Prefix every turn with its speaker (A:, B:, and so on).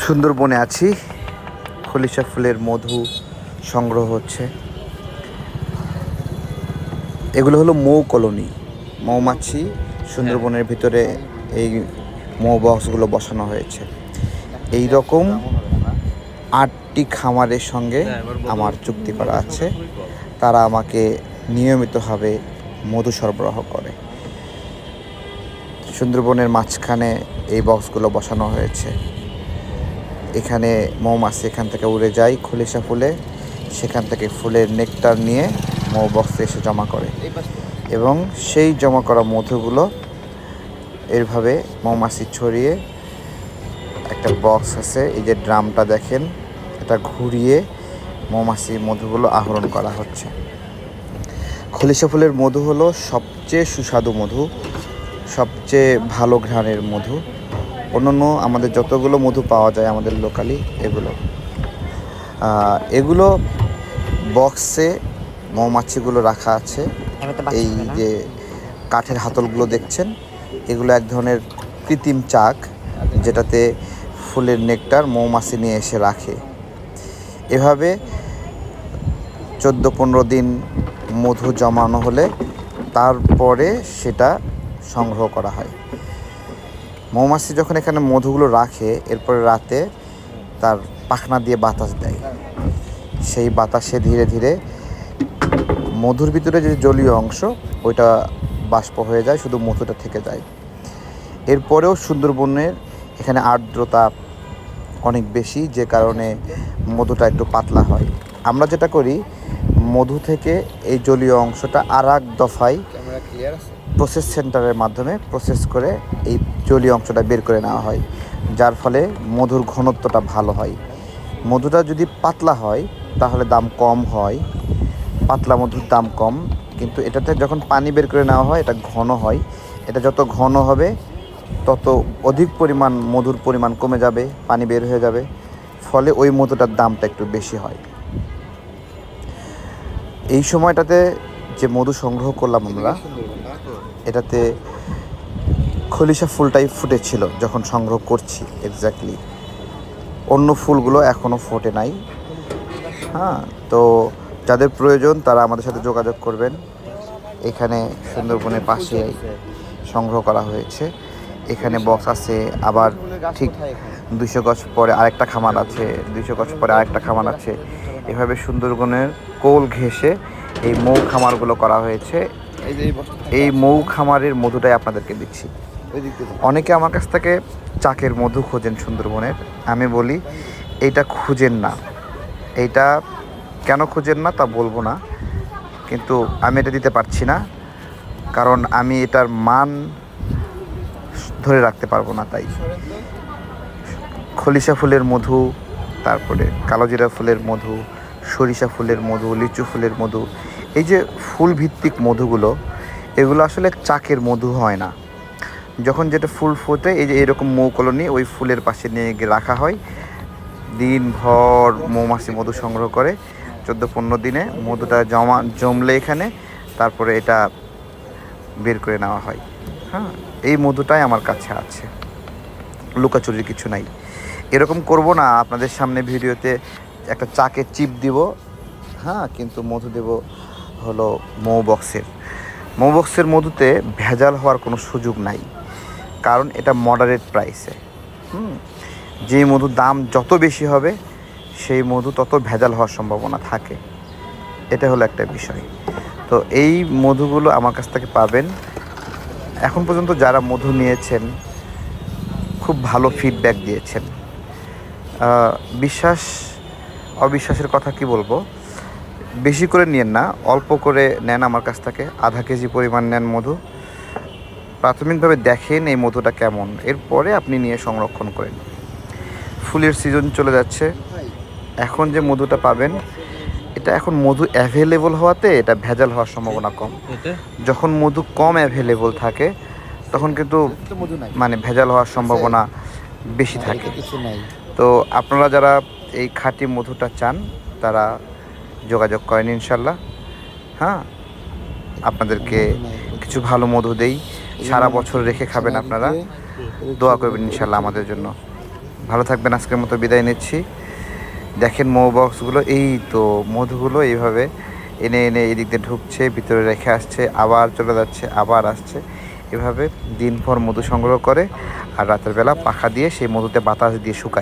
A: সুন্দরবনে আছি। খলিশা ফুলের মধু সংগ্রহ হচ্ছে। এগুলো হলো মৌ কলোনি, মৌমাছি। সুন্দরবনের ভিতরে এই মৌ বক্সগুলো বসানো হয়েছে। এই রকম আটটি খামারের সঙ্গে আমার চুক্তি করা আছে। তারা আমাকে নিয়মিতভাবে মধু সরবরাহ করে। সুন্দরবনের মাঝখানে এই বক্সগুলো বসানো হয়েছে। এখানে মৌমাছি এখান থেকে উড়ে যায় খলিশা ফুলে। সেখান থেকে ফুলের নেকটার নিয়ে মৌ বক্সে এসে জমা করে। এবং সেই জমা করা মধুগুলো এভাবে মৌমাছি ছড়িয়ে একটা বক্স আছে, এই যে ড্রামটা দেখেন, এটা ঘুরিয়ে মৌমাছি মধুগুলো আহরণ করা হচ্ছে। খলিশা ফুলের মধু হলো সবচেয়ে সুস্বাদু মধু, সবচেয়ে ভালো ঘ্রাণের মধু। অন্যান্য আমাদের যতগুলো মধু পাওয়া যায় আমাদের লোকালি এগুলো। এগুলো বক্সে মৌমাছিগুলো রাখা আছে। এই যে কাঠের হাতলগুলো দেখছেন এগুলো এক ধরনের কৃত্রিম চাক যেটাতে ফুলের নেকটার মৌমাছি নিয়ে এসে রাখে। এভাবে চোদ্দ পনেরো দিন মধু জমানো হলে তারপরে সেটা সংগ্রহ করা হয়। মৌমাছি যখন এখানে মধুগুলো রাখে, এরপরে রাতে তার পাখনা দিয়ে বাতাস দেয়। সেই বাতাসে ধীরে ধীরে মধুর ভিতরে যে জলীয় অংশ, ওইটা বাষ্প হয়ে যায়, শুধু মধুটা থেকে যায়। এরপরেও সুন্দরবনের এখানে আর্দ্রতা অনেক বেশি, যে কারণে মধুটা একটু পাতলা হয়। আমরা যেটা করি, মধু থেকে এই জলীয় অংশটা আর এক দফায় প্রসেস সেন্টারের মাধ্যমে প্রসেস করে এই জলীয় অংশটা বের করে নেওয়া হয়, যার ফলে মধুর ঘনত্বটা ভালো হয়। মধুটা যদি পাতলা হয়, তাহলে দাম কম হয়, পাতলা মধুর দাম কম, কিন্তু এটাতে যখন পানি বের করে নেওয়া হয়, এটা ঘন হয়। এটা যত ঘন হবে, তত অধিক পরিমাণ মধুর পরিমাণ কমে যাবে, পানি বের হয়ে যাবে, ফলে ওই মধুটার দামটা একটু বেশি হয়। এই সময়টাতে যে মধু সংগ্রহ করলাম আমরা এটাতে খলিশা ফুলটাই ফুটেছিল যখন সংগ্রহ করছি এক্স্যাক্টলি অন্য ফুলগুলো এখনও ফোটে নাই। হ্যাঁ তো যাদের প্রয়োজন তারা আমাদের সাথে যোগাযোগ করবেন। এখানে সুন্দরবনের পাশে সংগ্রহ করা হয়েছে। এখানে বক্স আছে, আবার ঠিক দুইশো গজ পরে আরেকটা খামার আছে, দুইশো গজ পরে আরেকটা খামার আছে। এভাবে সুন্দরবনের কোল ঘেঁষে এই মৌ খামারগুলো করা হয়েছে। এই মৌ খামারের মধুটাই আপনাদেরকে দিচ্ছি। অনেকে আমার কাছ থেকে চাকের মধু খোঁজেন সুন্দরবনের। আমি বলি এইটা খুঁজেন না। এইটা কেন খুঁজেন না তা বলব না। কিন্তু আমি এটা দিতে পারছি না। কারণ আমি এটার মান ধরে রাখতে পারব না তাই। খলিশা ফুলের মধু তারপরে কালোজিরা ফুলের মধু সরিষা ফুলের মধু লিচু ফুলের মধু এই যে ফুল ভিত্তিক মধুগুলো, এগুলো আসলে চাকের মধু হয় না। যখন যেটা ফুল ফোটে, এই যে এরকম মৌ কলোনি, ওই ফুলের পাশে নিয়ে গিয়ে রাখা হয়। দিনভর মৌমাছি মধু সংগ্রহ করে, চোদ্দ পনেরো দিনে মধুটা জমা, জমলে এখানে, তারপরে এটা বের করে নেওয়া হয়। হ্যাঁ এই মধুটাই আমার কাছে আছে। লুকাচুরির কিছু নাই। এরকম করব না, আপনাদের সামনে ভিডিওতে একটা চাকে চিপ দিব। হ্যাঁ কিন্তু মধু দেব। হলো মৌ বক্সের। মৌ বক্সের মধুতে ভেজাল হওয়ার কোনো সুযোগ নাই, কারণ এটা মডারেট প্রাইসে হুম যে মধুর দাম যত বেশি হবে, সেই মধু তত ভেজাল হওয়ার সম্ভাবনা থাকে। এটা হলো একটা বিষয়। তো এই মধুগুলো আমার কাছ থেকে পাবেন। এখন পর্যন্ত যারা মধু নিয়েছেন, খুব ভালো ফিডব্যাক দিয়েছেন। বিশ্বাস, অবিশ্বাসের কথা কি বলব? বেশি করে নিয়েন না অল্প করে নেন আমার কাছ থেকে। আধা কেজি পরিমাণ নেন মধু। প্রাথমিকভাবে দেখেন এই মধুটা কেমন। এরপরে আপনি নিয়ে সংরক্ষণ করেন ফুলের সিজন চলে যাচ্ছে। এখন যে মধুটা পাবেন এটা এখন মধু অ্যাভেলেবল হওয়াতে এটা ভেজাল হওয়ার সম্ভাবনা কম। যখন মধু কম অ্যাভেলেবল থাকে তখন কিন্তু মানে ভেজাল হওয়ার সম্ভাবনা বেশি থাকে।
B: কিছু নাই।
A: তো আপনারা যারা এই খাঁটি মধুটা চান তারা যোগাযোগ করেন ইনশাল্লাহ। হ্যাঁ? আপনাদেরকে কিছু ভালো মধু দেই। সারা বছর রেখে খাবেন আপনারা। দোয়া করবেন ইনশাল্লাহ আমাদের জন্য। ভালো থাকবেন, আজকের মতো বিদায় নিচ্ছি। দেখেন মৌ বক্সগুলো, এই তো মধুগুলো এইভাবে এনে এনে এদিক দিয়ে ঢুকছে, ভিতরে রেখে আসছে, আবার চলে যাচ্ছে, আবার আসছে। এভাবে দিনভর মধু সংগ্রহ করে আর রাতের বেলা পাখা দিয়ে সেই মধুতে বাতাস দিয়ে শুকায়